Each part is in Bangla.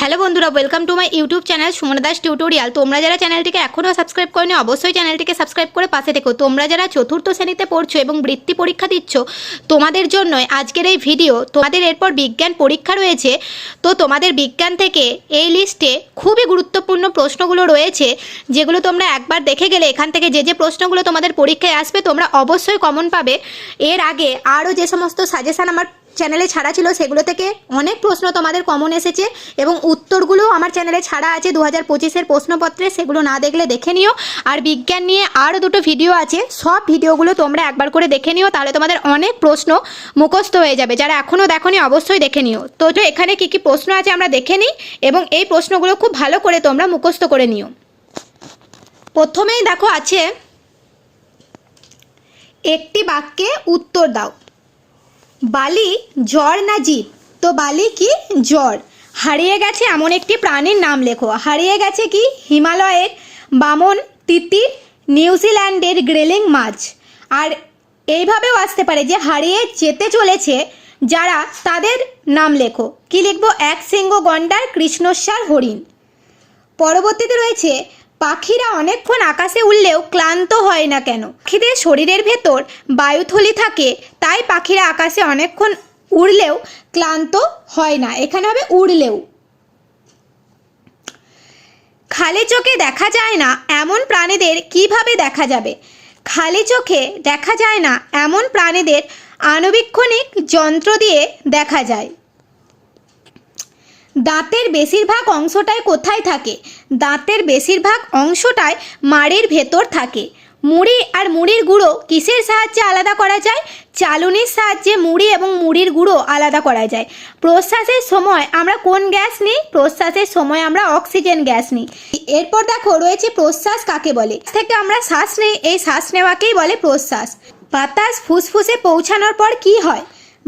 হ্যালো বন্ধুরা welcome to my YouTube channel Suman Das tutorial তোমরা যারা চ্যানেলটিকে এখনও সাবস্ক্রাইব করনি, অবশ্যই চ্যানেলটিকে সাবস্ক্রাইব করে পাশে থেকো। তোমরা যারা চতুর্থ শ্রেণীতে পড়ছো এবং বৃত্তি পরীক্ষা দিচ্ছ, তোমাদের জন্যই আজকের এই ভিডিও তোমাদের এরপর বিজ্ঞান পরীক্ষা রয়েছে। তো তোমাদের বিজ্ঞান থেকে এই লিস্টে খুবই গুরুত্বপূর্ণ প্রশ্নগুলো রয়েছে, যেগুলো তোমরা একবার দেখে গেলে, এখান থেকে যে যে প্রশ্নগুলো তোমাদের পরীক্ষায় আসবে, তোমরা অবশ্যই কমন পাবে। এর আগে আরও যে সমস্ত সাজেশান আমার চ্যানেলে ছাড়া ছিল সেগুলো থেকে অনেক প্রশ্ন তোমাদের কমন এসেছে এবং উত্তরগুলো আমার চ্যানেলে ছাড়া আছে দু হাজার পঁচিশের প্রশ্নপত্রে, সেগুলো না দেখলে দেখে নিও। আর বিজ্ঞান নিয়ে আরও দুটো ভিডিও আছে, সব ভিডিওগুলো তোমরা একবার করে দেখে নিও, তাহলে তোমাদের অনেক প্রশ্ন মুখস্থ হয়ে যাবে। যারা এখনও দেখোনি, অবশ্যই দেখে নিও। তো তো এখানে কি কি প্রশ্ন আছে আমরা দেখে নিই এবং এই প্রশ্নগুলো খুব ভালো করে তোমরা মুখস্থ করে নিও। প্রথমেই দেখো আছে, একটি বাক্যে উত্তর দাও। বালি জ্বর না জীব? তো বালি কি জ্বর? হারিয়ে গেছে এমন একটি প্রাণীর নাম লেখো। হারিয়ে গেছে কি? হিমালয়ের বামন তিতির নিউজিল্যান্ডের গ্রেলিং মাছ। আর এইভাবেও আসতে পারে যে হারিয়ে যেতে চলেছে যারা তাদের নাম লেখো। কি লিখব? এক সিংহ গন্ডার কৃষ্ণস্বার হরিণ। পরবর্তীতে রয়েছে পাখিরা অনেকক্ষণ আকাশে উড়লেও ক্লান্ত হয় না কেন? পাখিদের শরীরের ভেতর বায়ুথলি থাকে, তাই পাখিরা আকাশে অনেকক্ষণ উড়লেও ক্লান্ত হয় না। এখানে হবে উড়লেও। খালি চোখে দেখা যায় না এমন প্রাণীদের কীভাবে দেখা যাবে? খালি চোখে দেখা যায় না এমন প্রাণীদের আণুবীক্ষণিক যন্ত্র দিয়ে দেখা যায়। দাঁতের বেশিরভাগ অংশটাই কোথায় থাকে? দাঁতের বেশিরভাগ অংশটাই মাড়ির ভেতর থাকে। মুড়ি আর মুড়ির গুঁড়ো কিসের সাহায্যে আলাদা করা যায়? চালুনির সাহায্যে মুড়ি এবং মুড়ির গুঁড়ো আলাদা করা যায়। প্রশ্বাসের সময় আমরা কোন গ্যাস নিই? প্রশ্বাসের সময় আমরা অক্সিজেন গ্যাস নিই। এরপর দেখো রয়েছে প্রশ্বাস কাকে বলে? থেকে আমরা শ্বাস নেই। এই শ্বাস নেওয়াকেই বলে প্রশ্বাস বাতাস ফুসফুসে পৌঁছানোর পর কি হয়?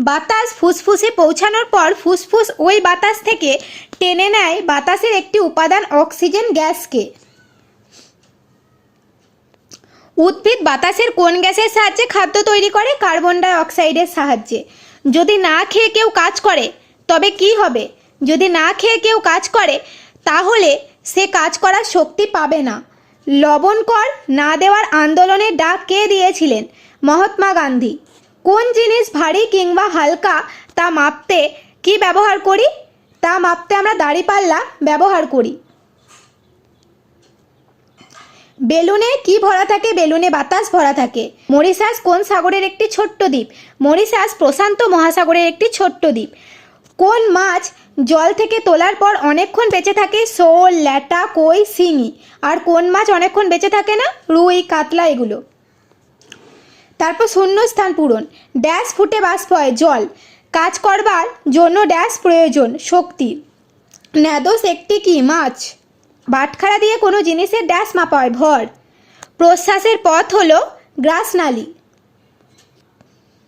বাতাস ফুসফুসে পৌঁছানোর পর ফুসফুস ওই বাতাস থেকে টেনে নেয় বাতাসের একটি উপাদান অক্সিজেন গ্যাসকে। উদ্ভিদ বাতাসের কোন গ্যাসের সাহায্যে খাদ্য তৈরি করে? কার্বন ডাই অক্সাইডের সাহায্যে। যদি না খেয়ে কেউ কাজ করে, তবে কি হবে? যদি না খেয়ে কেউ কাজ করে, তাহলে সে কাজ করার শক্তি পাবে না। লবণ কর না দেওয়ার আন্দোলনের ডাক কে দিয়েছিলেন? মহাত্মা গান্ধী। কোন জিনিস ভারী কিংবা হালকা তা মাপতে কি ব্যবহার করি? তা মাপতে আমরা দাঁড়িপাল্লা ব্যবহার করি। বেলুনে কি ভরা থাকে? বেলুনে বাতাস ভরা থাকে। মরিশাস কোন সাগরের একটি ছোট্ট দ্বীপ? মরিশাস প্রশান্ত মহাসাগরের একটি ছোট্ট দ্বীপ। কোন মাছ জল থেকে তোলার পর অনেকক্ষণ বেঁচে থাকে? শোল, ল্যাটা, কই, শিঙি। আর কোন মাছ অনেকক্ষণ বেঁচে থাকে না? রুই, কাতলা, এগুলো। তারপর শূন্য স্থান পূরণ। ড্যাশ ফুটে বাষ্প হয় জল। কাজ করবার জন্য ড্যাশ প্রয়োজন, শক্তি। ন্যাদোস একটি কি? মাছ। বাটখারা দিয়ে কোনো জিনিসের ড্যাশ মাপা হয় ভর। প্রশ্বাসের পথ হলো গ্রাসনালী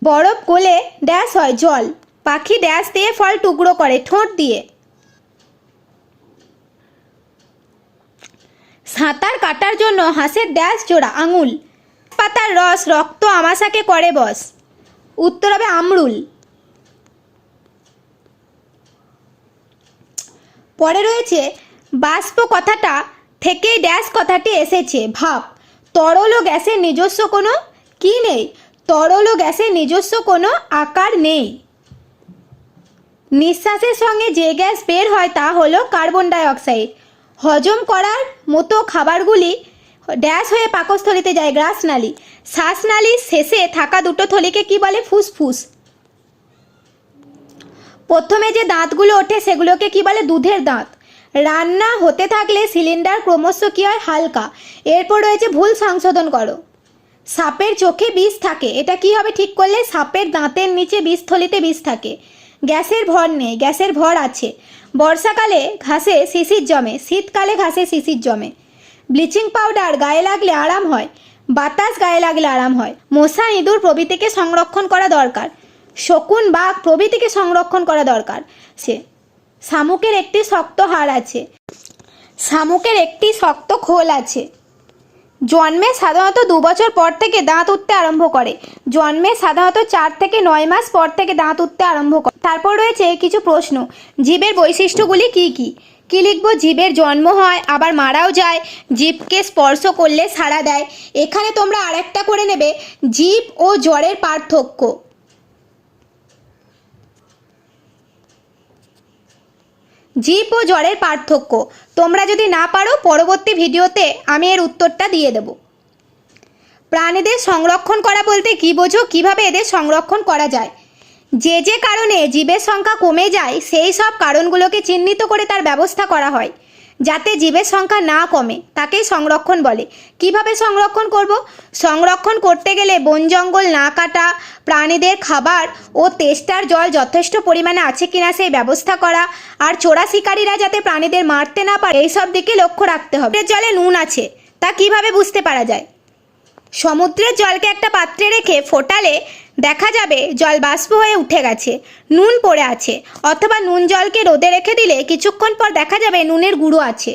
বরফ কোলে ড্যাশ হয় জল। পাখি ড্যাশ দিয়ে ফল টুকরো করে, ঠোঁট দিয়ে। সাঁতার কাটার জন্য হাঁসের ড্যাশ জোড়া, আঙুল। পাতার রস, রক্ত আমাশাকে করে বস। উত্তর হবে আমরুল। পরে রয়েছে, বাষ্প কথাটা থেকেই ড্যাশ কথাটি এসেছে, ভাব। তরল ও গ্যাসের নিজস্ব কোনো কি নেই? তরল ও গ্যাসের নিজস্ব কোনো আকার নেই। নিঃশ্বাসের সঙ্গে যে গ্যাস বের হয় তা হলো কার্বন ডাই অক্সাইড হজম করার মতো খাবারগুলি ড্যাশ হয়ে পাকস্থলিতে যায় গ্রাসনালী শ্বাসনালীর শেষে থাকা দুটো থলিকে কি বলে? ফুসফুস। প্রথমে যে দাঁতগুলো ওঠে সেগুলোকে কি বলে? দুধের দাঁত। রান্না হতে থাকলে সিলিন্ডার ক্রমশ কী হয়? হালকা। এরপর রয়েছে ভুল সংশোধন করো। সাপের চোখে বিষ থাকে। এটা কি হবে? ঠিক করলে সাপের দাঁতের নিচে বিষথলিতে বিষ থাকে। গ্যাসের ভর নেই। গ্যাসের ভর আছে। বর্ষাকালে ঘাসে শিশির জমে। শীতকালে ঘাসে শিশির জমে। ব্লিচিং পাউডার গায়ে লাগলে আরাম হয়, বাতাস গায়ে লাগলে আরাম হয়। মশা ইঁদুর প্রভৃতিকে সংরক্ষণ করা দরকার। শকুন বাঘ প্রভৃতিকে সংরক্ষণ করা দরকার। সে, শামুকের একটি শক্ত হাড় আছে। শামুকের একটি শক্ত খোল আছে। জন্মে সাধারণত দু বছর পর থেকে দাঁত উঠতে আরম্ভ করে। জন্মে সাধারণত চার থেকে নয় মাস পর থেকে দাঁত উঠতে আরম্ভ করে। তারপর রয়েছে কিছু প্রশ্ন। জীবের বৈশিষ্ট্যগুলি কি কি? কি লিখব? জীবের জন্ম হয়, আবার মারাও যায়। জীবকে স্পর্শ করলে সাড়া দেয়। এখানে তোমরা আরেকটা করে নেবে, জীব ও জ্বরের পার্থক্য। জীব ও জ্বরের পার্থক্য। তোমরা যদি না পারো, পরবর্তী ভিডিওতে আমি এর উত্তরটা দিয়ে দেব। প্রাণীদের সংরক্ষণ করা বলতে কি বোঝো? কীভাবে এদের সংরক্ষণ করা যায়? যে যে কারণে জীবের সংখ্যা কমে যায়, সেই সব কারণগুলোকে চিহ্নিত করে তার ব্যবস্থা করা হয়। যাতে জীবের সংখ্যা না কমে, তাকেই সংরক্ষণ বলে। কীভাবে সংরক্ষণ করব? সংরক্ষণ করতে গেলে বন জঙ্গল না কাটা, প্রাণীদের খাবার ও তেষ্টার জল যথেষ্ট পরিমাণে আছে কিনা সেই ব্যবস্থা করা আর চোরা শিকারীরা যাতে প্রাণীদের মারতে না পারে এইসব দিকে লক্ষ্য রাখতে হবে। জলে নুন আছে, তা কীভাবে বুঝতে পারা যায়? সমুদ্রের জলকে একটা পাত্রে রেখে ফোটালে দেখা যাবে, জল বাষ্প হয়ে উঠে গেছে, নুন পড়ে আছে, অথবা নুন জলকে রোদে রেখে দিলে কিছুক্ষণ পর দেখা যাবে নুনের গুঁড়ো আছে।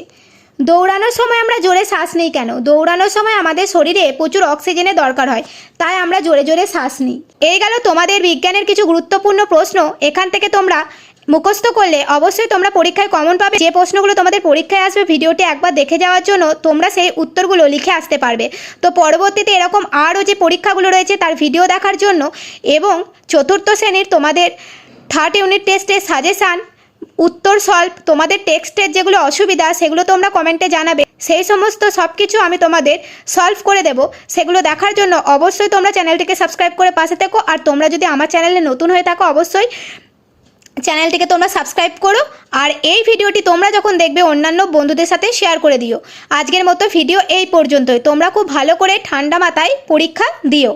দৌড়ানোর সময় আমরা জোরে শ্বাস নিই কেন? দৌড়ানোর সময় আমাদের শরীরে প্রচুর অক্সিজেনের দরকার হয়, তাই আমরা জোরে জোরে শ্বাস নিই। এই গেল তোমাদের বিজ্ঞানের কিছু গুরুত্বপূর্ণ প্রশ্ন, এখান থেকে তোমরা মুখস্থ করলে অবশ্যই তোমরা পরীক্ষায় কমন পাবে। যে প্রশ্নগুলো তোমাদের পরীক্ষায় আসবে ভিডিওটি একবার দেখে যাওয়ার জন্য তোমরা সেই উত্তরগুলো লিখে আসতে পারবে। তো পরবর্তীতে এরকম আরও যে পরীক্ষাগুলো রয়েছে তার ভিডিও দেখার জন্য এবং চতুর্থ শ্রেণির তোমাদের থার্ড ইউনিট টেস্টের সাজেশান উত্তর সলভ তোমাদের টেক্সটের যেগুলো অসুবিধা সেগুলো তোমরা কমেন্টে জানাবে। সেই সমস্ত সব কিছু আমি তোমাদের সলভ করে দেব। সেগুলো দেখার জন্য অবশ্যই তোমরা চ্যানেলটিকে সাবস্ক্রাইব করে পাশে থেকো। আর তোমরা যদি আমার চ্যানেলে নতুন হয়ে থাকো অবশ্যই চ্যানেলটিকে তোমরা সাবস্ক্রাইব করো আর এই ভিডিওটি তোমরা যখন দেখবে, অন্যান্য বন্ধুদের সাথে শেয়ার করে দিও। আজকের মতো ভিডিও এই পর্যন্তই। তোমরা খুব ভালো করে ঠান্ডা মাথায় পরীক্ষা দিও।